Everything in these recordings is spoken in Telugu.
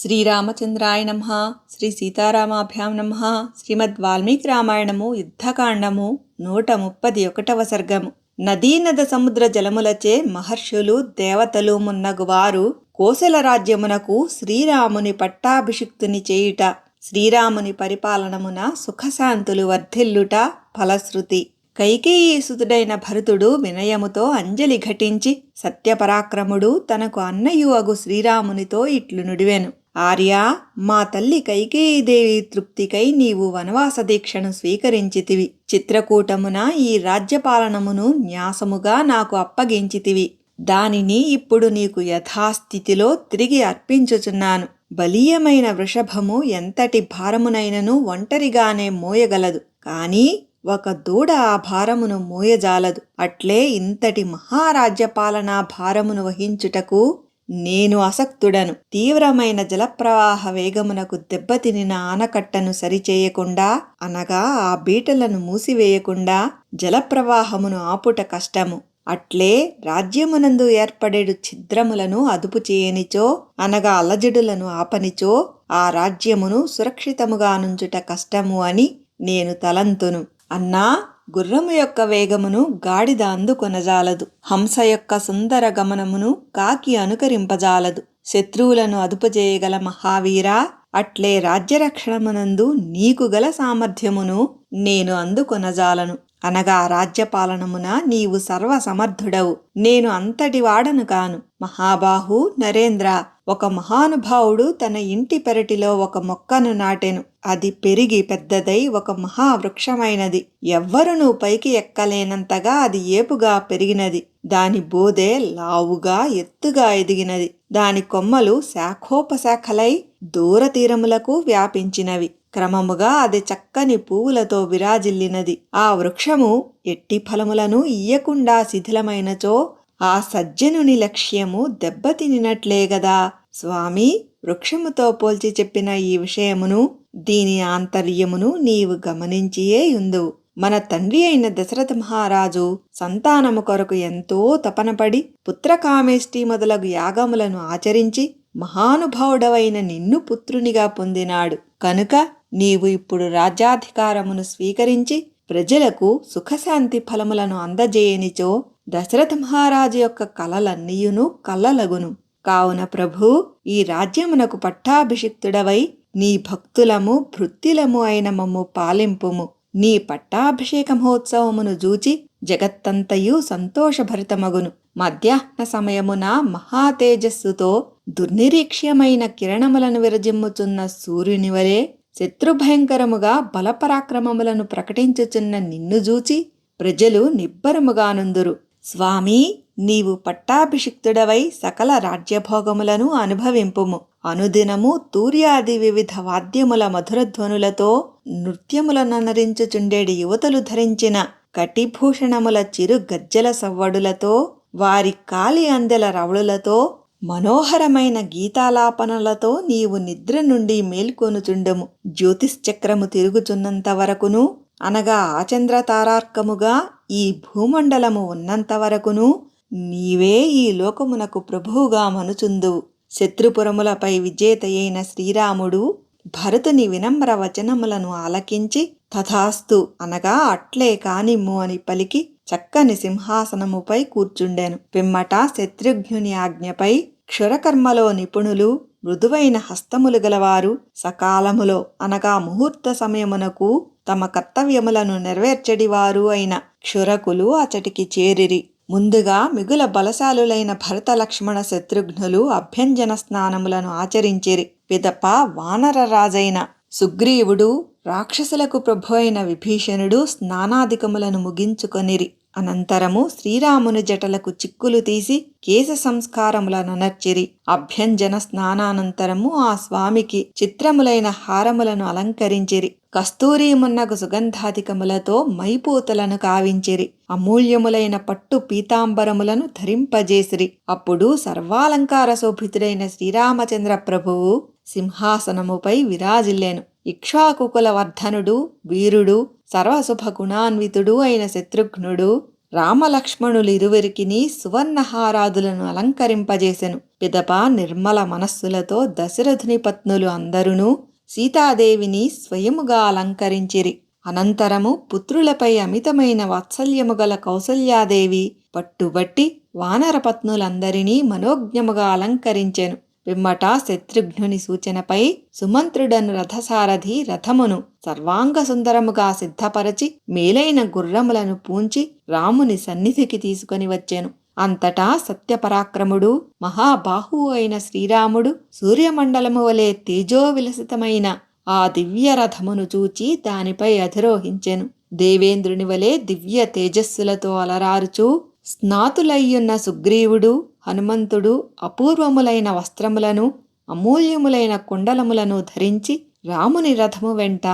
శ్రీరామచంద్రాయ నమ శ్రీ సీతారామాభ్యాం నమ శ్రీమద్ వాల్మీకి రామాయణము యుద్ధకాండము నూట ముప్పది ఒకటవ సర్గము నదీనద సముద్ర జలములచే మహర్షులు దేవతలు మున్నగువారు కోసల రాజ్యమునకు శ్రీరాముని పట్టాభిషిక్తుని చేయుట శ్రీరాముని పరిపాలనమున సుఖశాంతులు వర్ధిల్లుట ఫలశ్రుతి. కైకేయీసుతుడైన భరతుడు వినయముతో అంజలి ఘటించి సత్యపరాక్రముడు తనకు అన్నయు అగు శ్రీరామునితో ఇట్లు నుడివెను. ఆర్యా మా తల్లి కైకేయీదేవి తృప్తికై నీవు వనవాస దీక్షను స్వీకరించితివి. చిత్రకూటమున ఈ రాజ్యపాలనమును న్యాసముగా నాకు అప్పగించితివి. దానిని ఇప్పుడు నీకు యథాస్థితిలో తిరిగి అర్పించుచున్నాను. బలీయమైన వృషభము ఎంతటి భారమునైనను ఒంటరిగానే మోయగలదు. కాని ఒక దూడ ఆ భారమును మోయజాలదు. అట్లే ఇంతటి మహారాజ్యపాలనా భారమును వహించుటకు నేను అసక్తుడను తీవ్రమైన జలప్రవాహ వేగమునకు దెబ్బతినిన ఆనకట్టను సరిచేయకుండా అనగా ఆ బీటలను మూసివేయకుండా జలప్రవాహమును ఆపుట కష్టము. అట్లే రాజ్యమునందు ఏర్పడేడు ఛిద్రములను అదుపు చేయనిచో అనగా అలజడులను ఆపనిచో ఆ రాజ్యమును సురక్షితముగా నుంచుట కష్టము అని నేను తలంతును. అన్నా గుర్రము యొక్క వేగమును గాడిద అందుకొనజాలదు. హంస యొక్క సుందర గమనమును కాకి అనుకరింపజాలదు. శత్రువులను అదుపు చేయగల మహావీరా అట్లే రాజ్యరక్షణమునందు నీకు గల సామర్థ్యమును నేను అందుకొనజాలను. అనగా రాజ్యపాలనమున నీవు సర్వసమర్థుడవు. నేను అంతటి వాడను కాను. మహాబాహు నరేంద్ర ఒక మహానుభావుడు తన ఇంటి పెరటిలో ఒక మొక్కను నాటెను. అది పెరిగి పెద్దదై ఒక మహావృక్షమైనది. ఎవ్వరును పైకి ఎక్కలేనంతగా అది ఏపుగా పెరిగినది. దాని బోదే లావుగా ఎత్తుగా ఎదిగినది. దాని కొమ్మలు శాఖోపశాఖలై దూర తీరములకు వ్యాపించినవి. క్రమముగా అది చక్కని పువ్వులతో విరాజిల్లినది. ఆ వృక్షము ఎట్టి ఫలములను ఇయ్యకుండా శిథిలమైనచో ఆ సజ్జనుని లక్ష్యము దెబ్బతినినట్లే గదా. స్వామి వృక్షముతో పోల్చి చెప్పిన ఈ విషయమును దీని ఆంతర్యమును నీవు గమనించియే ఉందు మన తండ్రి అయిన దశరథ మహారాజు సంతానము కొరకు ఎంతో తపనపడి పుత్రకామేష్టి మొదలగు యాగములను ఆచరించి మహానుభావుడవైన నిన్ను పుత్రునిగా పొందినాడు. కనుక నీవు ఇప్పుడు రాజ్యాధికారమును స్వీకరించి ప్రజలకు సుఖశాంతి ఫలములను అందజేయనిచో దశరథ మహారాజు యొక్క కలలన్నీయును కలలగును. కావున ప్రభు ఈ రాజ్యమునకు పట్టాభిషిక్తుడవై నీ భక్తులము భృత్తిలము అయిన మమ్ము పాలింపుము. నీ పట్టాభిషేక మహోత్సవమును జూచి జగత్తంతయు సంతోషభరితమగును. మధ్యాహ్న సమయమున మహాతేజస్సుతో దుర్నిరీక్ష్యమైన కిరణములను విరజిమ్ముచున్న సూర్యుని వలె శత్రుభయంకరముగా బలపరాక్రమములను ప్రకటించుచున్న నిన్ను జూచి ప్రజలు నిబ్బరముగానుందురు. స్వామీ నీవు పట్టాభిషిక్తుడవై సకల రాజ్యభోగములను అనుభవింపుము. అనుదినము తూర్యాది వివిధ వాద్యముల మధురధ్వనులతో నృత్యములనరించుచుండేడి యువతలు ధరించిన కటిభూషణముల చిరు గజ్జల సవ్వడులతో వారి కాలి అందెల రవళులతో మనోహరమైన గీతాలాపనలతో నీవు నిద్ర నుండి మేల్కొనుచుండము. జ్యోతిశ్చక్రము తిరుగుచున్నంత వరకును అనగా ఆచంద్ర తారార్కముగా ఈ భూమండలము ఉన్నంత వరకును నీవే ఈ లోకమునకు ప్రభువుగా మనుచుందువు. శత్రుపురములపై విజేతయైన శ్రీరాముడు భరతుని వినమ్ర వచనములను ఆలకించి తథాస్తు అనగా అట్లే కానిమ్ము అని పలికి చక్కని సింహాసనముపై కూర్చుండెను. పిమ్మట శత్రుఘ్నుని ఆజ్ఞపై క్షురకర్మలో నిపుణులు మృదువైన హస్తములు గలవారు సకాలములో అనగా ముహూర్త సమయమునకు తమ కర్తవ్యములను నెరవేర్చడివారు అయిన క్షురకులు అచటికి చేరిరి. ముందుగా మిగుల బలశాలులైన భరత లక్ష్మణ శత్రుఘ్నులు అభ్యంజన స్నానములను ఆచరించిరి. పిదప వానరరాజైన సుగ్రీవుడు రాక్షసులకు ప్రభు అయిన విభీషణుడు స్నానాధికములను ముగించుకొనిరి. అనంతరము శ్రీరాముని జటలకు చిక్కులు తీసి కేశ సంస్కారములనర్చిరి అభ్యంజన స్నానానంతరము ఆ స్వామికి చిత్రములైన హారములను అలంకరించిరి. కస్తూరి మున్నగు సుగంధాధికములతో మైపూతలను కావించిరి. అమూల్యములైన పట్టు పీతాంబరములను ధరింపజేసిరి. అప్పుడు సర్వాలంకార శోభితుడైన శ్రీరామచంద్ర ప్రభువు సింహాసనముపై విరాజిల్లెను. ఇక్ష్వాకుకుల వర్ధనుడు వీరుడు సర్వశుభ గుణాన్వితుడు అయిన శత్రుఘ్నుడు రామలక్ష్మణులిరువురికిని సువర్ణహారాదులను అలంకరింపజేసెను. పిదప నిర్మల మనస్సులతో దశరథుని పత్నులు అందరును సీతాదేవిని స్వయముగా అలంకరించిరి. అనంతరము పుత్రులపై అమితమైన వాత్సల్యము గల కౌసల్యాదేవి పట్టుబట్టి వానరపత్నులందరినీ మనోజ్ఞముగా అలంకరించెను. పిమ్మట శత్రుఘ్నుని సూచనపై సుమంత్రుడను రథసారథి రథమును సర్వాంగ సుందరముగా సిద్ధపరచి మేలైన గుర్రములను పూంచి రాముని సన్నిధికి తీసుకొని వచ్చాను. అంతటా సత్యపరాక్రముడు మహాబాహువు అయిన శ్రీరాముడు సూర్యమండలము వలె తేజోవిలసితమైన ఆ దివ్య రథమును చూచి దానిపై అధిరోహించెను. దేవేంద్రుని వలె దివ్య తేజస్సులతో అలరారుచూ స్నాతులయ్యున్న సుగ్రీవుడు హనుమంతుడు అపూర్వములైన వస్త్రములను అమూల్యములైన కుండలములను ధరించి రాముని రథము వెంట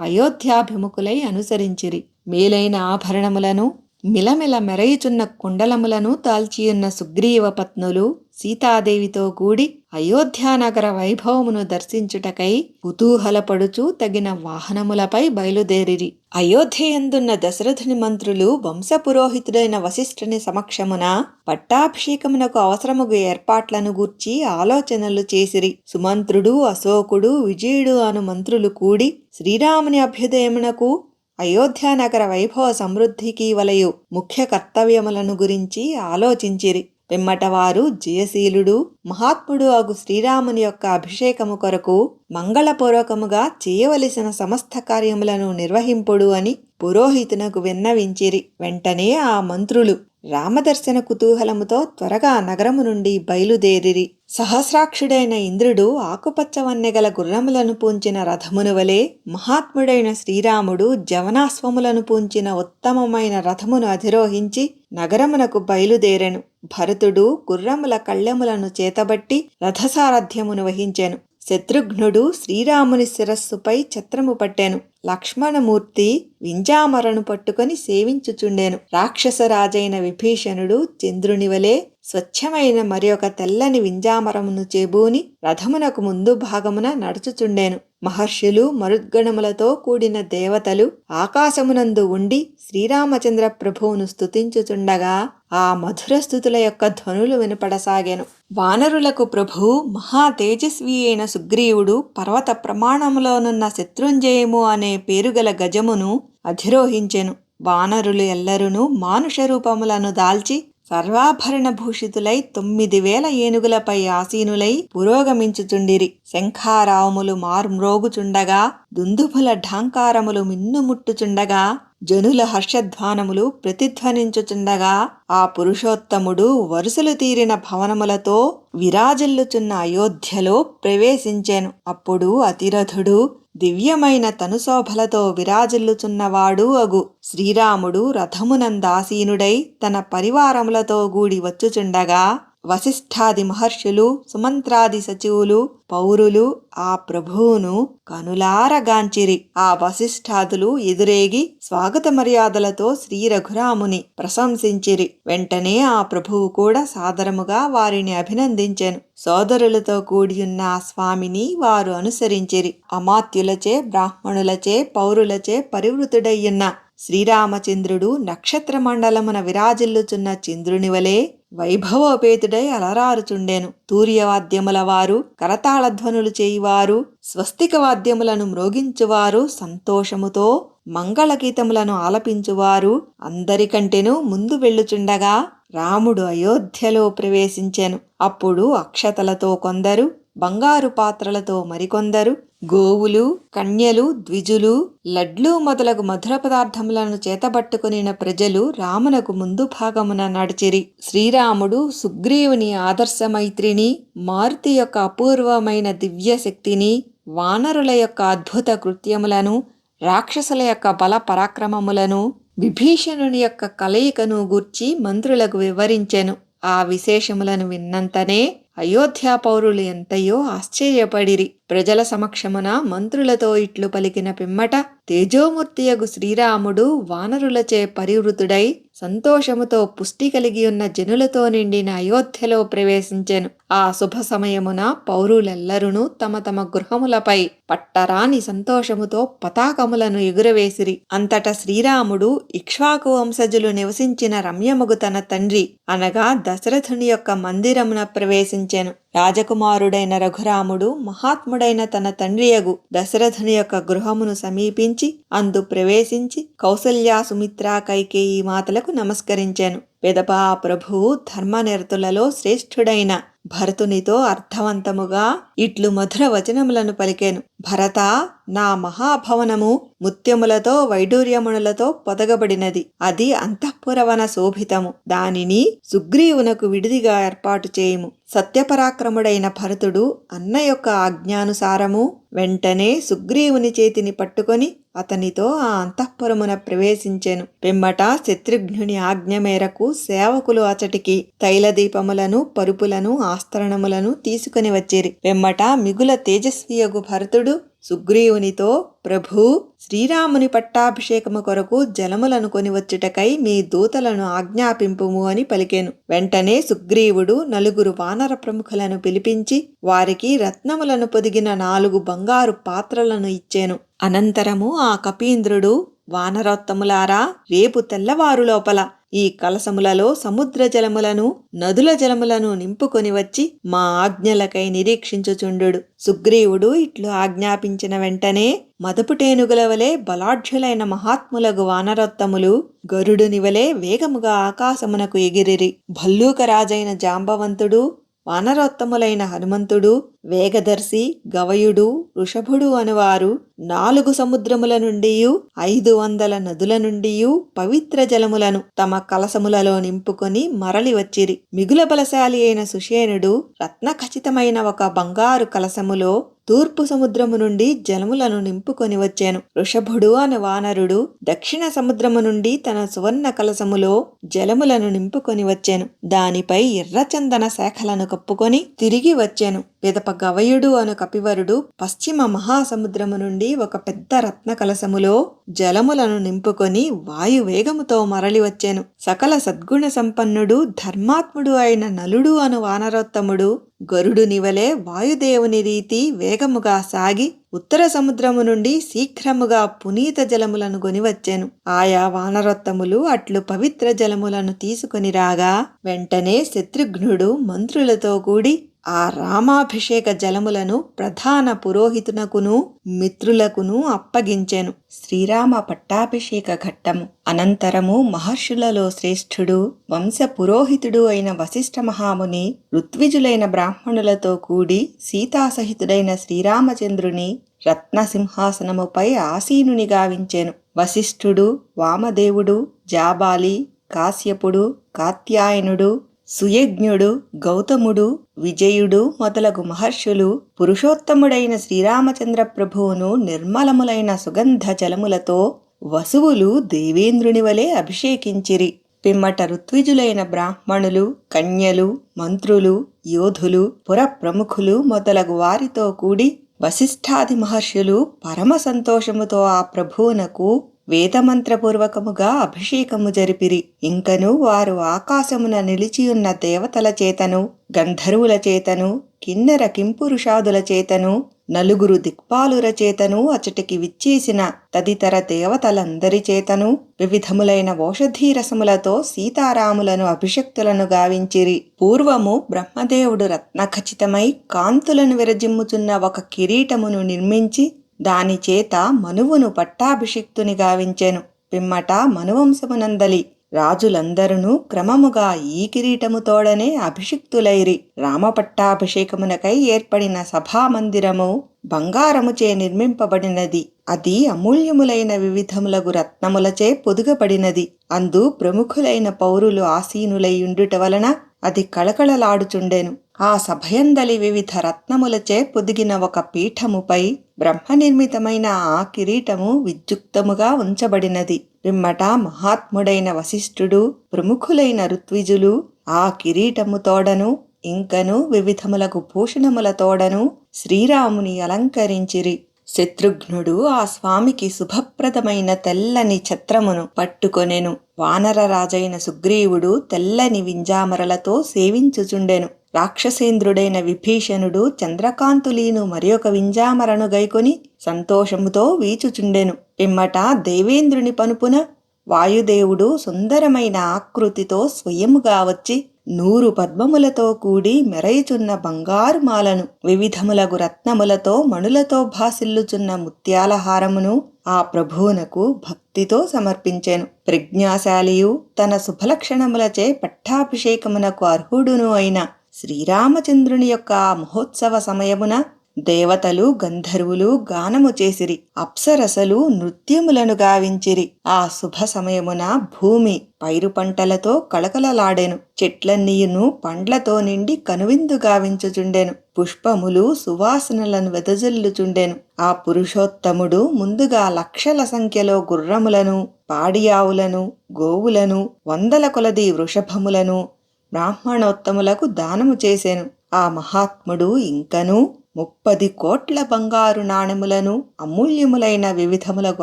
అయోధ్యాభిముఖులై అనుసరించిరి. మేలైన ఆభరణములను మిలమిల మెరయుచున్న కుండలములను దాల్చియున్న సుగ్రీవ పత్నులు సీతాదేవితో కూడి అయోధ్యానగర వైభవమును దర్శించుటకై కుతూహలపడుచు తగిన వాహనములపై బయలుదేరిరి. అయోధ్యయందున్న దశరథుని మంత్రులు వంశపురోహితుడైన వశిష్ఠుని సమక్షమున పట్టాభిషేకమునకు అవసరముగు ఏర్పాట్లను గూర్చి ఆలోచనలు చేసిరి. సుమంత్రుడు అశోకుడు విజయుడు అను మంత్రులు కూడి శ్రీరాముని అభ్యుదయమునకు అయోధ్యానగర వైభవ సమృద్ధికి వలయు ముఖ్య కర్తవ్యములను గురించి ఆలోచించిరి. పిమ్మటవారు జయశీలుడు మహాత్ముడు అగు శ్రీరాముని యొక్క అభిషేకము కొరకు మంగళపూర్వకముగా చేయవలసిన సమస్త కార్యములను నిర్వహింపుడు అని పురోహితునకు విన్నవించిరి. వెంటనే ఆ మంత్రులు రామదర్శన కుతూహలముతో త్వరగా నగరము నుండి బయలుదేరిరి. సహస్రాక్షుడైన ఇంద్రుడు ఆకుపచ్చ వన్నెగల గుర్రములను పూంచిన రథమును వలె మహాత్ముడైన శ్రీరాముడు జవనాశ్వములను పూంచిన ఉత్తమమైన రథమును అధిరోహించి నగరమునకు బయలుదేరెను. భరతుడు గుర్రముల కళ్ళెములను చేతబట్టి రథసారథ్యమును వహించెను. శత్రుఘ్నుడు శ్రీరాముని శిరస్సుపై ఛత్రము పట్టెను. లక్ష్మణమూర్తి వింజామరను పట్టుకొని సేవించుచుండెను. రాక్షసరాజైన విభీషణుడు చంద్రుని వలె స్వచ్ఛమైన మరి ఒక తెల్లని వింజామరమును చేబూని రథమునకు ముందు భాగమున నడుచుచుండెను. మహర్షులు మరుద్గణములతో కూడిన దేవతలు ఆకాశమునందు ఉండి శ్రీరామచంద్ర ప్రభువును స్తుతించుచుండగా ఆ మధుర స్థుతుల యొక్క ధ్వనులు వినపడసాగాను. వానరులకు ప్రభు మహా తేజస్వి అయిన సుగ్రీవుడు పర్వత ప్రమాణములోనున్న శత్రుంజయము అనే పేరుగల గజమును అధిరోహించెను. వానరులు ఎల్లరును మానుష రూపములను దాల్చి సర్వాభరణ భూషితులై తొమ్మిది వేల ఏనుగులపై ఆసీనులై పురోగమించుచుండిరి. శంఖారావములు మార్మ్రోగుచుండగా దుందుభుల ఢాంకారములు మిన్నుముట్టుచుండగా జనుల హర్షధ్వానములు ప్రతిధ్వనించుచుండగా ఆ పురుషోత్తముడు వరుసలు తీరిన భవనములతో విరాజిల్లుచున్న అయోధ్యలో ప్రవేశించాను. అప్పుడు అతిరథుడు దివ్యమైన తనుశోభలతో విరాజిల్లుచున్నవాడు అగు. శ్రీరాముడు రథమునందాసీనుడై తన పరివారములతో గూడి వచ్చుచుండగా వశిష్ఠాది మహర్షులు సుమంత్రాది సచివులు పౌరులు ఆ ప్రభువును కనులారగాంచిరి. ఆ వశిష్ఠాదులు ఎదురేగి స్వాగత మర్యాదలతో శ్రీ రఘురాముని ప్రశంసించిరి. వెంటనే ఆ ప్రభువు కూడా సాదరముగా వారిని అభినందించెను. సోదరులతో కూడియున్న ఆ స్వామిని వారు అనుసరించిరి. అమాత్యులచే బ్రాహ్మణులచే పౌరులచే పరివృతుడయ్యున్న శ్రీరామచంద్రుడు నక్షత్ర మండలమున విరాజిల్లుచున్న చంద్రుని వలె వైభవోపేతుడై అలరారుచుండెను. తూర్యవాద్యముల వారు కరతాళధ్వనులు చేయువారు స్వస్తిక వాద్యములను మ్రోగించువారు సంతోషముతో మంగళగీతములను ఆలపించువారు అందరికంటెను ముందు వెళ్ళుచుండగా రాముడు అయోధ్యలో ప్రవేశించెను. అప్పుడు అక్షతలతో కొందరు బంగారు పాత్రలతో మరికొందరు గోవులు కన్యలు ద్విజులు లడ్లు మొదలగు మధుర పదార్థములను చేతబట్టుకునిన ప్రజలు రామునకు ముందు భాగమున నడిచిరి. శ్రీరాముడు సుగ్రీవుని ఆదర్శ మైత్రిని మారుతి యొక్క అపూర్వమైన దివ్య శక్తిని వానరుల యొక్క అద్భుత కృత్యములను రాక్షసుల యొక్క బల పరాక్రమములను విభీషణుని యొక్క కలయికను గూర్చి మంత్రులకు వివరించెను. ఆ విశేషములను విన్నంతనే అయోధ్యా పౌరులు ఎంతయో ఆశ్చర్యపడిరి. ప్రజల సమక్షమున మంత్రులతో ఇట్లు పలికిన పిమ్మట తేజోమూర్తియగు శ్రీరాముడు వానరులచే పరివృతుడై సంతోషముతో పుష్టి కలిగి ఉన్న జనులతో నిండిన అయోధ్యలో ప్రవేశించెను. ఆ శుభ సమయమున పౌరులెల్లరును తమ తమ గృహములపై పట్టరాని సంతోషముతో పతాకములను ఎగురవేసిరి. అంతట శ్రీరాముడు ఇక్ష్వాకు వంశజులు నివసించిన రమ్యముగు తన తండ్రి అనగా దశరథుని యొక్క మందిరమున ప్రవేశించెను. రాజకుమారుడైన రఘురాముడు మహాత్ముడైన తన తండ్రియగు దశరథుని యొక్క గృహమును సమీపించి అందు ప్రవేశించి కౌసల్యా సుమిత్రా కైకేయి మాతలకు నమస్కరించాను. పెదపా ప్రభువు ధర్మనిరతులలో శ్రేష్ఠుడైన భరతునితో అర్థవంతముగా ఇట్లు మధుర వచనములను పలికాను. భరత నా మహాభవనము ముత్యములతో వైడూర్యమునులతో పొదగబడినది. అది అంతఃపురవన శోభితము. దానిని సుగ్రీవునకు విడిదిగా ఏర్పాటు చేయుము. సత్యపరాక్రముడైన భరతుడు అన్న యొక్క ఆజ్ఞానుసారము వెంటనే సుగ్రీవుని చేతిని పట్టుకొని అతనితో ఆ అంతఃపురమున ప్రవేశించెను. పిమ్మట శత్రుఘ్నుని ఆజ్ఞ మేరకు సేవకులు అచటికి తైలదీపములను పరుపులను ఆస్తరణములను తీసుకుని వచ్చిరి. పిమ్మట మిగుల తేజస్వియగు భరతుడు సుగ్రీవునితో ప్రభు శ్రీరాముని పట్టాభిషేకము కొరకు జలములను కొనివచ్చుటకై మీ దూతలను ఆజ్ఞాపింపుము అని పలికెను. వెంటనే సుగ్రీవుడు నలుగురు వానర ప్రముఖులను పిలిపించి వారికి రత్నములను పొదిగిన నాలుగు బంగారు పాత్రలను ఇచ్చాను. అనంతరము ఆ కపీంద్రుడు వానరోత్తములారా రేపు తెల్లవారు లోపల ఈ కలసములలో సముద్ర జలములను నదుల జలములను నింపుకొని వచ్చి మా ఆజ్ఞలకై నిరీక్షించుచుండు సుగ్రీవుడు ఇట్లు ఆజ్ఞాపించిన వెంటనే మదపుటేనుగుల వలె బలాఢ్యులైన మహాత్ములగు వానరత్తములు గరుడుని వలె వేగముగా ఆకాశమునకు ఎగిరిరి. భల్లూకరాజైన జాంబవంతుడు వానరోత్తములైన హనుమంతుడు వేగదర్శి గవయుడు వృషభుడు అనువారు నాలుగు సముద్రముల నుండి ఐదు వందల నదుల నుండి పవిత్ర జలములను తమ కలసములలో నింపుకొని మరలి వచ్చిరి. మిగుల బలశాలి అయిన సుషేనుడు రత్న ఖచ్చితమైన ఒక బంగారు కలసములో తూర్పు సముద్రము నుండి జలములను నింపుకొని వచ్చాను. వృషభుడు అను వానరుడు దక్షిణ సముద్రము నుండి తన సువర్ణ కలసములో జలములను నింపుకొని వచ్చాను. దానిపై ఎర్రచందన శాఖలను కప్పుకొని తిరిగి వచ్చాను. పిదప గవయుడు అను కపివరుడు పశ్చిమ మహాసముద్రము నుండి ఒక పెద్ద రత్న కలసములో జలములను నింపుకొని వాయువేగముతో మరలి వచ్చాను సకల సద్గుణ సంపన్నుడు ధర్మాత్ముడు అయిన నలుడు అను వానరోత్తముడు గరుడు నివలే వాయుదేవుని రీతి వేగముగా సాగి ఉత్తర సముద్రము నుండి శీఘ్రముగా పునీత జలములను కొనివచ్చాను ఆయా వానరొత్తములు అట్లు పవిత్ర జలములను తీసుకొని రాగా వెంటనే శత్రుఘ్నుడు మంత్రులతో కూడి ఆ రామాభిషేక జలములను ప్రధాన పురోహితునకును మిత్రులకును అప్పగించెను. శ్రీరామ పట్టాభిషేక ఘట్టము. అనంతరము మహర్షులలో శ్రేష్ఠుడు వంశ పురోహితుడు అయిన వశిష్ఠ మహాముని ఋత్విజులైన బ్రాహ్మణులతో కూడి సీతాసహితుడైన శ్రీరామచంద్రుని రత్నసింహాసనముపై ఆసీనుని గావించెను. వశిష్ఠుడు వామదేవుడు జాబాలి కాశ్యపుడు కాత్యాయనుడు సుయజ్ఞుడు గౌతముడు విజయుడు మొదలగు మహర్షులు పురుషోత్తముడైన శ్రీరామచంద్ర ప్రభువును నిర్మలములైన సుగంధ జలములతో వసువులు దేవేంద్రుని వలె అభిషేకించిరి. పిమ్మట ఋత్విజులైన బ్రాహ్మణులు కన్యలు మంత్రులు యోధులు పురప్రముఖులు మొదలగు వారితో కూడి వశిష్ఠాది మహర్షులు పరమ సంతోషముతో ఆ ప్రభువునకు వేదమంత్రపూర్వకముగా అభిషేకము జరిపిరి. ఇంకను వారు ఆకాశమున నిలిచియున్న దేవతల చేతను గంధర్వుల చేతను కిన్నెర కింపురుషాదుల చేతను నలుగురు దిక్పాలుర చేతను అచటికి విచ్చేసిన తదితర దేవతలందరి చేతను వివిధములైన ఓషధీరసములతో సీతారాములను అభిషక్తులను గావించిరి. పూర్వము బ్రహ్మదేవుడు రత్నఖచితమై కాంతులను విరజిమ్ముచున్న ఒక కిరీటమును నిర్మించి దానిచేత మనువును పట్టాభిషిక్తుని గావించెను. పిమ్మట మనువంశమునందలి. రాజులందరూ క్రమముగా ఈ కిరీటముతోడనే అభిషిక్తులైరి. రామపట్టాభిషేకమునకై ఏర్పడిన సభామందిరము బంగారముచే నిర్మింపబడినది. అది అమూల్యములైన వివిధములగు రత్నములచే పొదుగబడినది. అందు ప్రముఖులైన పౌరులు ఆసీనులైయుండుట వలన అది కళకళలాడుచుండెను. ఆ సభయందలి వివిధ రత్నములచే పొదిగిన ఒక పీఠముపై బ్రహ్మనిర్మితమైన ఆ కిరీటము విద్యుక్తముగా ఉంచబడినది. పిమ్మట మహాత్ముడైన వశిష్ఠుడు ప్రముఖులైన ఋత్విజులు ఆ కిరీటము తోడను ఇంకను వివిధములకు భూషణముల తోడను శ్రీరాముని అలంకరించిరి. శత్రుఘ్నుడు ఆ స్వామికి శుభప్రదమైన తెల్లని ఛత్రమును పట్టుకొనెను. వానరరాజైన సుగ్రీవుడు తెల్లని వింజామరలతో సేవించుచుండెను. రాక్షసేంద్రుడైన విభీషణుడు చంద్రకాంతులీను మరియొక వింజామరను గైకొని సంతోషముతో వీచుచుండెను. పిమ్మట దేవేంద్రుని పనుపున వాయుదేవుడు సుందరమైన ఆకృతితో స్వయముగా వచ్చి నూరు పద్మములతో కూడి మెరయుచున్న బంగారు మాలను వివిధములగు రత్నములతో మణులతో భాసిల్లుచున్న ముత్యాలహారమును ఆ ప్రభువునకు భక్తితో సమర్పించెను. ప్రజ్ఞాశాలియు తన శుభలక్షణములచే పట్టాభిషేకమునకు అర్హుడును అయిన శ్రీరామచంద్రుని యొక్క మహోత్సవ సమయమున దేవతలు గంధర్వులు గానము చేసిరి. అప్సరసలు నృత్యములను గావించిరి. ఆ శుభ సమయమున భూమి పైరు పంటలతో కళకళలాడెను. చెట్లన్నీయును పండ్లతో నిండి కనువిందు గావించుచుండెను. పుష్పములు సువాసనలను వెదజల్లుచుండెను. ఆ పురుషోత్తముడు ముందుగా లక్షల సంఖ్యలో గుర్రములను పాడియావులను గోవులను వందల కొలది వృషభములను బ్రాహ్మణోత్తములకు దానము చేశాను ఆ మహాత్ముడు ఇంకనూ ముప్పది కోట్ల బంగారు నాణెములను అమూల్యములైన వివిధములకు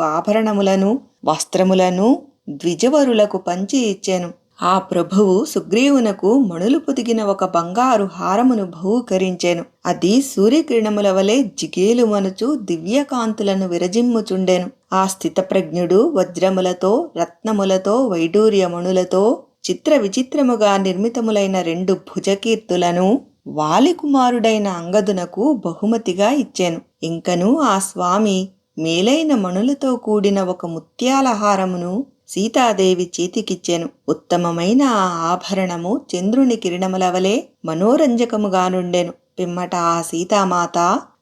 ఆభరణములను వస్త్రములను ద్విజవరులకు పంచి ఇచ్చాను. ఆ ప్రభువు సుగ్రీవునకు మణులు పొదిగిన ఒక బంగారు హారమును బహూకరించాను. అది సూర్యకిరణముల వలె జిగేలుమనుచు దివ్యకాంతులను విరజిమ్ముచుండెను. ఆ స్థితప్రజ్ఞుడు వజ్రములతో రత్నములతో వైడూర్యమణులతో చిత్ర విచిత్రముగా నిర్మితములైన రెండు భుజకీర్తులను వాలికుమారుడైన అంగదునకు బహుమతిగా ఇచ్చాను. ఇంకను ఆ స్వామి మేలైన మణులతో కూడిన ఒక ముత్యాలహారమును సీతాదేవి చేతికిచ్చాను. ఉత్తమమైన ఆ ఆభరణము చంద్రుని కిరణములవలే మనోరంజకముగానుండెను పిమ్మట ఆ సీతామాత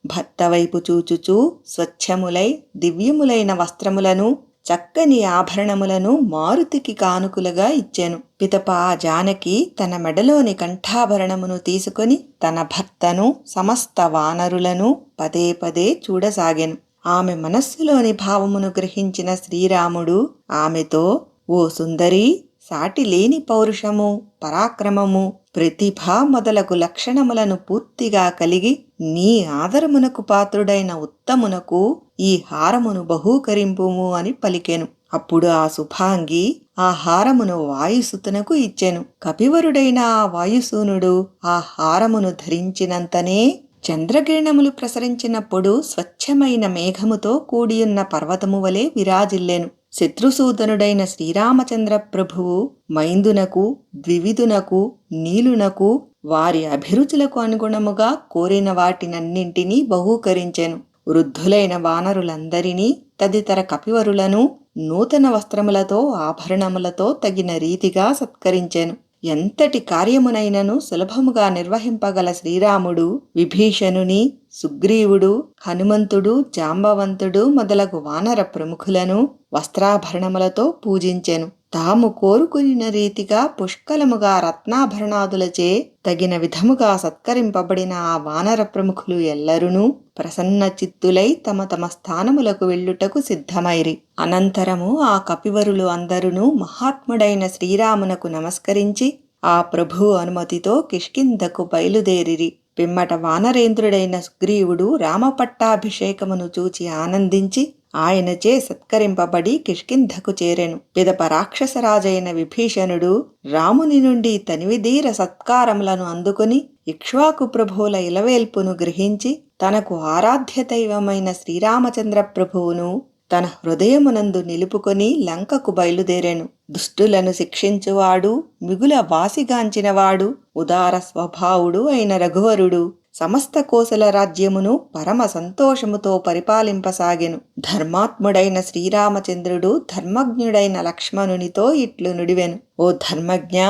భర్త వైపు చూచుచూ స్వచ్ఛములై దివ్యములైన వస్త్రములను చక్కని ఆభరణములను మారుతికి కానుకలుగా ఇచ్చాను. పితప ఆ జానకి తన మెడలోని కంఠాభరణమును తీసుకొని తన భర్తను సమస్త వానరులను పదే పదే చూడసాగాను. ఆమె మనస్సులోని భావమును గ్రహించిన శ్రీరాముడు ఆమెతో ఓ సుందరి సాటి లేని పౌరుషము పరాక్రమము ప్రతిభ మొదలగు లక్షణములను పూర్తిగా కలిగి నీ ఆదరమునకు పాత్రుడైన ఉత్తమునకు ఈ హారమును బహూకరింపుము అని పలికెను. అప్పుడు ఆ శుభాంగి ఆ హారమును వాయుసుతునకు ఇచ్చెను. కపివరుడైన ఆ వాయుసూనుడు ఆ హారమును ధరించినంతనే చంద్రకిరణములు ప్రసరించినప్పుడు స్వచ్ఛమైన మేఘముతో కూడియున్న పర్వతము వలె విరాజిల్లెను. శత్రుసూదనుడైన శ్రీరామచంద్ర ప్రభువు మైందునకు ద్వివిధునకు నీలునకు వారి అభిరుచులకు అనుగుణముగా కోరిన వాటినన్నింటినీ బహూకరించెను. వృద్ధులైన వానరులందరినీ తదితర కపివరులను నూతన వస్త్రములతో ఆభరణములతో తగిన రీతిగా సత్కరించెను. ఎంతటి కార్యమునైనను సులభముగా నిర్వహింపగల శ్రీరాముడు విభీషణుని సుగ్రీవుడు హనుమంతుడు జాంబవంతుడు మొదలగు వానర ప్రముఖులను వస్త్రాభరణములతో పూజించెను. తాము కోరుకునిన రీతిగా పుష్కలముగా రత్నాభరణాదులచే తగిన విధముగా సత్కరింపబడిన ఆ వానర ప్రముఖులు ఎల్లరునూ ప్రసన్న చిత్తులై తమ తమ స్థానములకు వెళ్ళుటకు సిద్ధమైరి. అనంతరము ఆ కపివరులు అందరును మహాత్ముడైన శ్రీరామునకు నమస్కరించి ఆ ప్రభు అనుమతితో కిష్కిందకు బయలుదేరిరి. పిమ్మట వానరేంద్రుడైన సుగ్రీవుడు రామపట్టాభిషేకమును చూచి ఆనందించి ఆయనచే సత్కరింపబడి కిష్కింధకు చేరెను. పిదప రాక్షసరాజైన విభీషణుడు రాముని నుండి తనివిధీర సత్కారములను అందుకుని ఇక్ష్వాకు ప్రభువుల ఇలవేల్పును గ్రహించి తనకు ఆరాధ్య దైవమైన శ్రీరామచంద్ర ప్రభువును తన హృదయమునందు నిలుపుకొని లంకకు బయలుదేరెను. దుష్టులను శిక్షించువాడు మిగుల వాసిగాంచినవాడు ఉదార స్వభావుడు అయిన రఘువరుడు సమస్త కోసల రాజ్యమును పరమ సంతోషముతో పరిపాలింపసాగెను. ధర్మాత్ముడైన శ్రీరామచంద్రుడు ధర్మజ్ఞుడైన లక్ష్మణునితో ఇట్లు నుడివెను. ఓ ధర్మజ్ఞ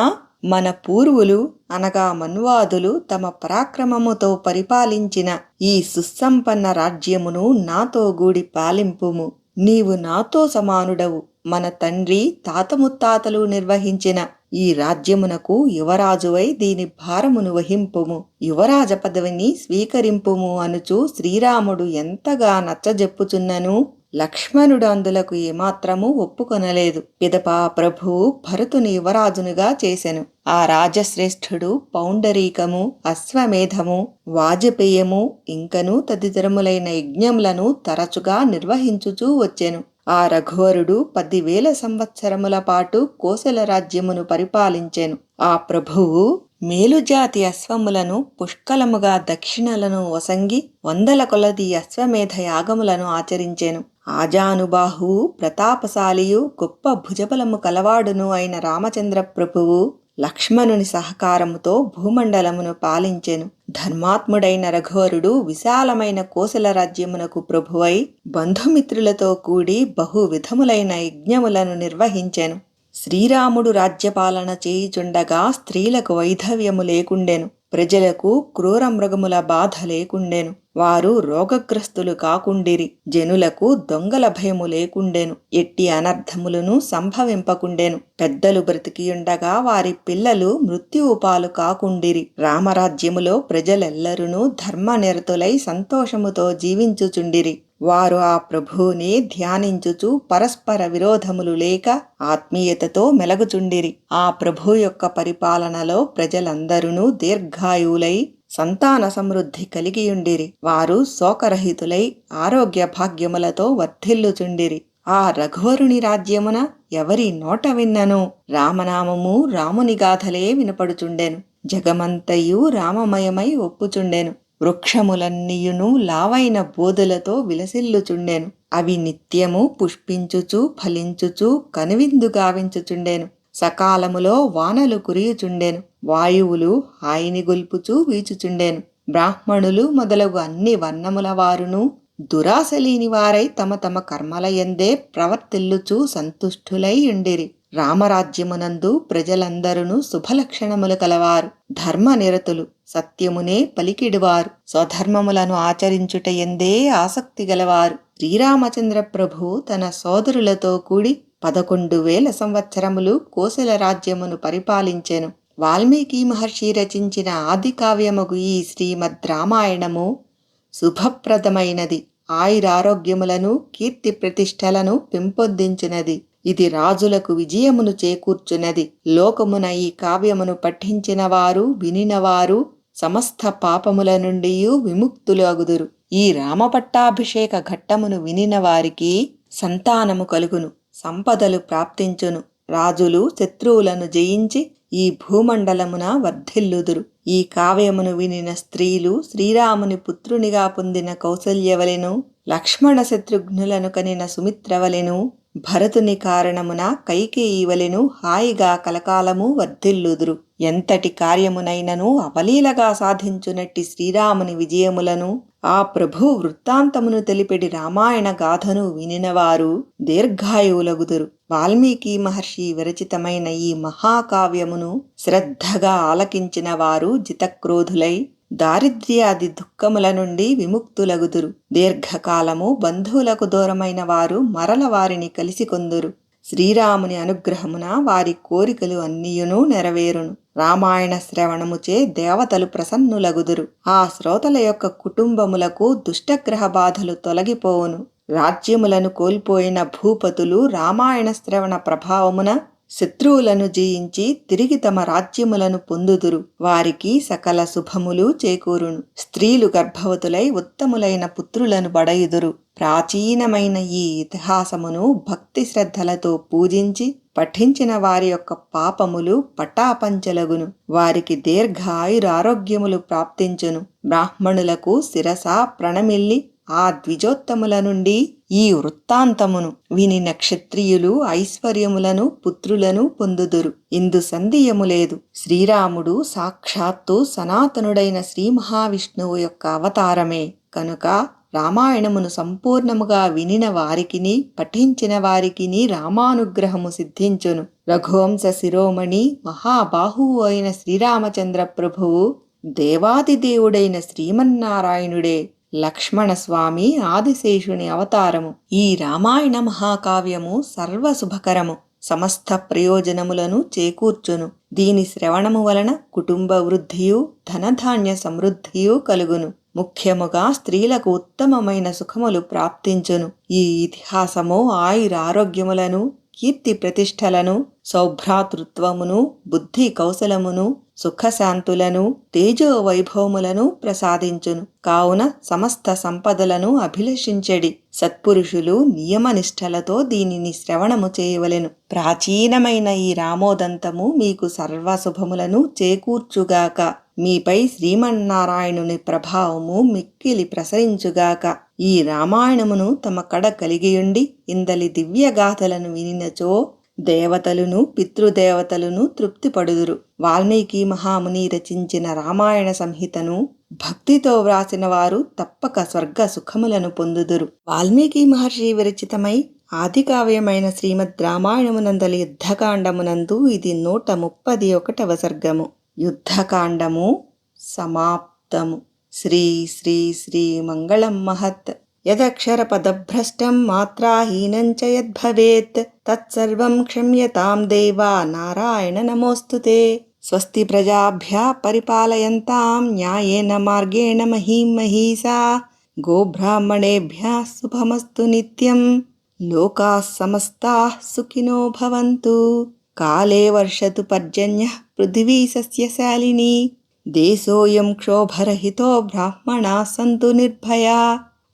మన పూర్వులు అనగా మన్వాదులు తమ పరాక్రమముతో పరిపాలించిన ఈ సుసంపన్న రాజ్యమును నాతో గూడి పాలింపుము. నీవు నాతో సమానుడవు. మన తండ్రి తాత ముత్తాతలు నిర్వహించిన ఈ రాజ్యమునకు యువరాజువై దీని భారమును వహింపుము. యువరాజ పదవిని స్వీకరింపుము అనుచు శ్రీరాముడు ఎంతగా నచ్చజెప్పుచున్నను? లక్ష్మణుడు అందులకు ఏమాత్రమూ ఒప్పుకొనలేదు. పిదపా ప్రభువు భరతుని యువరాజునుగా చేసెను. ఆ రాజశ్రేష్ఠుడు పౌండరీకము అశ్వమేధము వాజపేయము ఇంకను తదితరములైన యజ్ఞములను తరచుగా నిర్వహించుచూ వచ్చెను. ఆ రఘువరుడు పదివేల సంవత్సరముల పాటు కోసల రాజ్యమును పరిపాలించెను. ఆ ప్రభువు మేలుజాతి అశ్వములను పుష్కలముగా దక్షిణలను వసంగి వందల కొలది అశ్వమేధ యాగములను ఆచరించెను. ఆజానుబాహువు ప్రతాపశాలియు గొప్ప భుజబలము కలవాడును అయిన రామచంద్ర ప్రభువు లక్ష్మణుని సహకారముతో భూమండలమును పాలించెను. ధర్మాత్ముడైన రఘువరుడు విశాలమైన కోసల రాజ్యమునకు ప్రభువై బంధుమిత్రులతో కూడి బహు విధములైన యజ్ఞములను నిర్వహించెను. శ్రీరాముడు రాజ్యపాలన చేయుచుండగా స్త్రీలకు వైధవ్యము లేకుండెను. ప్రజలకు క్రూర మృగముల బాధ లేకుండెను. వారు రోగగ్రస్తులు కాకుండిరి. జనులకు దొంగల భయము లేకుండెను. ఎట్టి అనర్థములను సంభవింపకుండెను. పెద్దలు బ్రతికియుండగా వారి పిల్లలు మృత్యుపాలు కాకుండిరి. రామరాజ్యములో ప్రజలెల్లరునూ ధర్మనిరతులై సంతోషముతో జీవించుచుండిరి. వారు ఆ ప్రభువుని ధ్యానించుచు పరస్పర విరోధములు లేక ఆత్మీయతతో మెలగుచుండిరి. ఆ ప్రభు యొక్క పరిపాలనలో ప్రజలందరూ దీర్ఘాయువులై సంతాన సమృద్ధి కలిగియుండిరి. వారు శోకరహితులై ఆరోగ్య భాగ్యములతో వర్ధిల్లుచుండిరి. ఆ రఘువరుని రాజ్యమున ఎవరి నోట విన్నను? రామనామము రాముని గాథలే వినపడుచుండెను. జగమంతయు రామమయమై ఒప్పుచుండెను. వృక్షములన్నీయును లావైన బోధులతో విలసిల్లుచుండెను. అవి నిత్యము పుష్పించుచు ఫలించుచు కనువిందు గావించుచుండెను. సకాలములో వానలు కురియుచుండెను. వాయువులు హాయిని గొల్పుచూ వీచుచుండెను. బ్రాహ్మణులు మొదలగు అన్ని వర్ణముల వారును దురాశలీని వారై తమ తమ కర్మల ఎందే ప్రవర్తిల్లుచూ సంతుష్టులై ఉండిరి. రామరాజ్యమునందు ప్రజలందరూ శుభలక్షణములు కలవారు. ధర్మనిరతులు సత్యమునే పలికిడివారు. స్వధర్మములను ఆచరించుట ఎందే ఆసక్తి గలవారు. శ్రీరామచంద్ర ప్రభు తన సోదరులతో కూడి పదకొండు వేల సంవత్సరములు కోసల రాజ్యమును పరిపాలించెను. వాల్మీకి మహర్షి రచించిన ఆది కావ్యముగు ఈ శ్రీమద్ రామాయణము శుభప్రదమైనది. ఆయురారోగ్యములను కీర్తి ప్రతిష్టలను పెంపొందించినది. ఇది రాజులకు విజయమును చేకూర్చున్నది లోకమున ఈ కావ్యమును పఠించిన వారు వినినవారు సమస్త పాపముల నుండి విముక్తులు అగుదురు. ఈ రామపట్టాభిషేక ఘట్టమును వినిన వారికి సంతానము కలుగును సంపదలు ప్రాప్తించును. రాజులు శత్రువులను జయించి ఈ భూమండలమున వర్ధిల్లుదురు. ఈ కావ్యమును వినిన స్త్రీలు శ్రీరాముని పుత్రునిగా పొందిన కౌసల్యవలెను లక్ష్మణ శత్రుఘ్నులను కనిన సుమిత్రవలెను భరతుని కారణమున కైకేయీవలెను హాయిగా కలకాలము వర్ధిల్లుదురు. ఎంతటి కార్యమునైనను అవలీలగా సాధించునట్టి శ్రీరాముని విజయములను ఆ ప్రభు వృత్తాంతమును తెలిపెడి రామాయణ గాథను వినినవారు దీర్ఘాయువులగుదురు. వాల్మీకి మహర్షి విరచితమైన ఈ మహాకావ్యమును శ్రద్ధగా ఆలకించిన వారు జితక్రోధులై దారిద్ర్యాది దుఃఖముల నుండి విముక్తులగుదురు. దీర్ఘకాలము బంధువులకు దూరమైన వారు మరల వారిని కలిసి కొందురు. శ్రీరాముని అనుగ్రహమున వారి కోరికలు అన్నియును నెరవేరును. రామాయణ శ్రవణముచే దేవతలు ప్రసన్నులగుదురు. ఆ శ్రోతల యొక్క కుటుంబములకు దుష్టగ్రహ బాధలు తొలగిపోవును. రాజ్యములను కోల్పోయిన భూపతులు రామాయణ శ్రవణ ప్రభావమున శత్రువులను జయించి తిరిగి తమ రాజ్యములను పొందుదురు. వారికి సకల శుభములు చేకూరును. స్త్రీలు గర్భవతులై ఉత్తములైన పుత్రులను బడయుదురు ప్రాచీనమైన ఈ ఇతిహాసమును భక్తి శ్రద్ధలతో పూజించి పఠించిన వారి యొక్క పాపములు పటాపంచలగును. వారికి దీర్ఘాయురారోగ్యములు ప్రాప్తించును. బ్రాహ్మణులకు శిరస ప్రణమిల్లి ఆ ద్విజోత్తముల నుండి ఈ వృత్తాంతమును విని నక్షత్రియులు ఐశ్వర్యములను పుత్రులను పొందుదురు. ఇందు సందేయము లేదు. శ్రీరాముడు సాక్షాత్తు సనాతనుడైన శ్రీ మహావిష్ణువు యొక్క అవతారమే. కనుక రామాయణమును సంపూర్ణముగా వినిన వారికిని పఠించిన వారికిని రామానుగ్రహము సిద్ధించును. రఘువంశ శిరోమణి మహాబాహువు అయిన శ్రీరామచంద్ర ప్రభువు దేవాదిదేవుడైన శ్రీమన్నారాయణుడే. లక్ష్మణస్వామి ఆదిశేషుని అవతారము. ఈ రామాయణ మహాకావ్యము సర్వశుభకరము. సమస్త ప్రయోజనములను చేకూర్చును. దీని శ్రవణము వలన కుటుంబ వృద్ధియు ధనధాన్య సమృద్ధియు కలుగును. ముఖ్యముగా స్త్రీలకు ఉత్తమమైన సుఖములు ప్రాప్తించును. ఈ ఇతిహాసము ఆయురారోగ్యములను కీర్తి ప్రతిష్టలను సౌభ్రాతృత్వమును బుద్ధి కౌశలమును సుఖశాంతులను తేజోవైభవములను ప్రసాదించును. కావున సమస్త సంపదలను అభిలషించెడి. సత్పురుషులు నియమనిష్టలతో దీనిని శ్రవణము చేయవలెను. ప్రాచీనమైన ఈ రామోదంతము మీకు సర్వశుభములను చేకూర్చుగాక. మీపై శ్రీమన్నారాయణుని ప్రభావము మిక్కిలి ప్రసరించుగాక. ఈ రామాయణమును తమ కడ కలిగియుండి ఇందలి దివ్యగాథలను వినినచో దేవతలను పితృదేవతలను తృప్తిపడుదురు. వాల్మీకి మహాముని రచించిన రామాయణ సంహితను భక్తితో వ్రాసిన వారు తప్పక స్వర్గ సుఖములను పొందుదురు. వాల్మీకి మహర్షి విరచితమై ఆదికావ్యమైన శ్రీమద్ రామాయణమునందలి యుద్ధకాండమునందు ఇది నూట ముప్పది ఒకటవ సర్గము. యుద్ధకాండము సమాప్తము. శ్రీ శ్రీ శ్రీ మంగళం మహత్. यदक्षरपदभ्रष्टं मात्राहीनं च यद्भवेत् तत्सर्वं क्षम्यतां देवा नारायण नमोऽस्तु ते स्वस्ति प्रजाभ्यः परिपालयन्तां न्यायेन मार्गेण महीं महीसा गोब्राह्मणेभ्यः शुभमस्तु नित्यं लोकाः समस्ताः सुखिनो भवन्तु काले वर्षतु पर्जन्यः पृथिवी सस्यशालिनी देशोऽयं क्षोभरहितो ब्राह्मणाः सन्तु निर्भया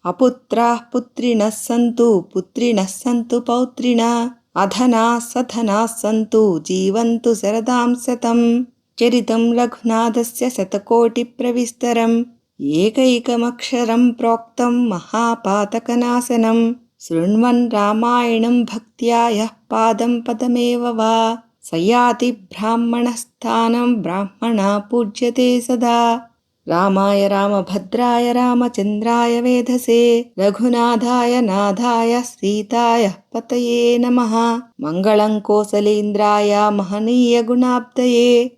అపుత్రాः పుత్రిణः సन्तు పుత్రిణः సन्तు పౌత్రిణ అధనాः సధనాः సन्तు జీవంతు శరదాం శతం. చరితం లఘునాథస్య శతకోటిప్రవిస్తరం. ఏకైకమక్షరం ప్రోక్తం మహాపాతకనాశనం. శృण्वन् రామాయణం భక్త్యా యः పాదం పదమేవ వా. సయాతి బ్రాహ్మణస్థానం బ్రాహ్మణ పూజ్యతే సదా. రామాయ రామభద్రాయ రామచంద్రాయ వేధసే రఘునాథాయ నాథాయ సీతాయ పతయే నమ. మంగళం కోసలేంద్రాయ మహనీయ గుణాబ్దయే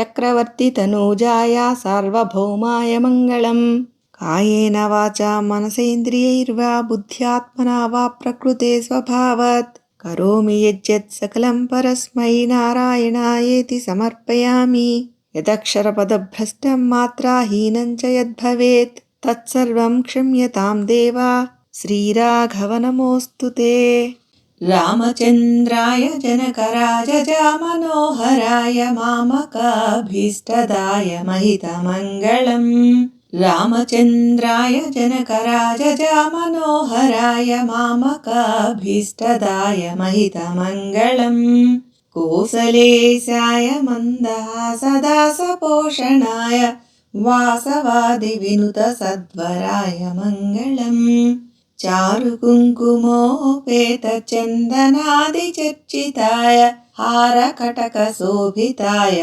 చక్రవర్తి తనూజాయ సార్వభౌమాయ మంగళం. కాయేన వాచా మనసేంద్రియైర్వా బుద్ధ్యాత్మనా వా ప్రకృతే స్వభావత్. కరోమి యజ్జత్ సకలం పరస్మై నారాయణాయేతి సమర్పయామి. यदक्षरपदभ्रष्टम् मात्राहीनञ्च यद्भवेत् तत्सर्वं क्षम्यतां देवा। श्रीराघवनमोऽस्तु ते। रामचन्द्राय जनकराज जा मनोहराय मामकाभीष्टदाय महितमङ्गलम्। रामचन्द्राय जनकराज जा मनोहराय मामकाभीष्टदाय महितमङ्गलम्। కోసలేశాయ మందహాసదాసపోషణాయ వాసవాది వినుత సద్వరాయ మంగళం చారుకుంకుమోపేత చందనాది చర్చితాయ హారకటక శోభితాయ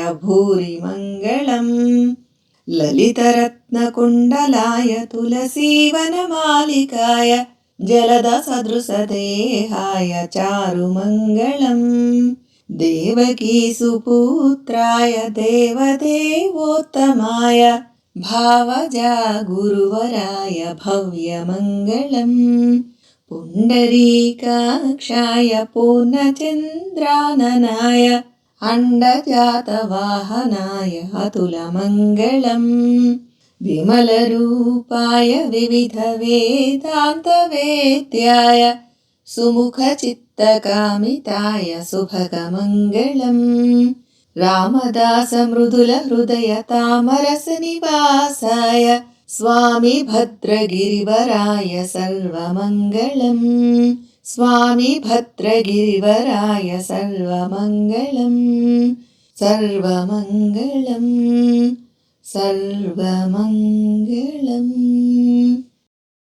देवकी सुपुत्राय देवदेवोत्तमाय भावजागुरुवराय भव्यमङ्गलम्। पुण्डरीकाक्षाय पूर्णचन्द्राननाय अण्डजातवाहनाय अतुलमङ्गलम्। विमलरूपाय विविधवेदान्तवेद्याय सुमुखचित्तकामिताय सुभगमङ्गलम् रामदास मृदुलहृदयतामरसनिवासाय स्वामी भद्रगिरिवराय सर्वमङ्गलम्। स्वामी भद्रगिरिवराय सर्वमङ्गलम्। सर्वमङ्गलम्। सर्वमङ्गलम्।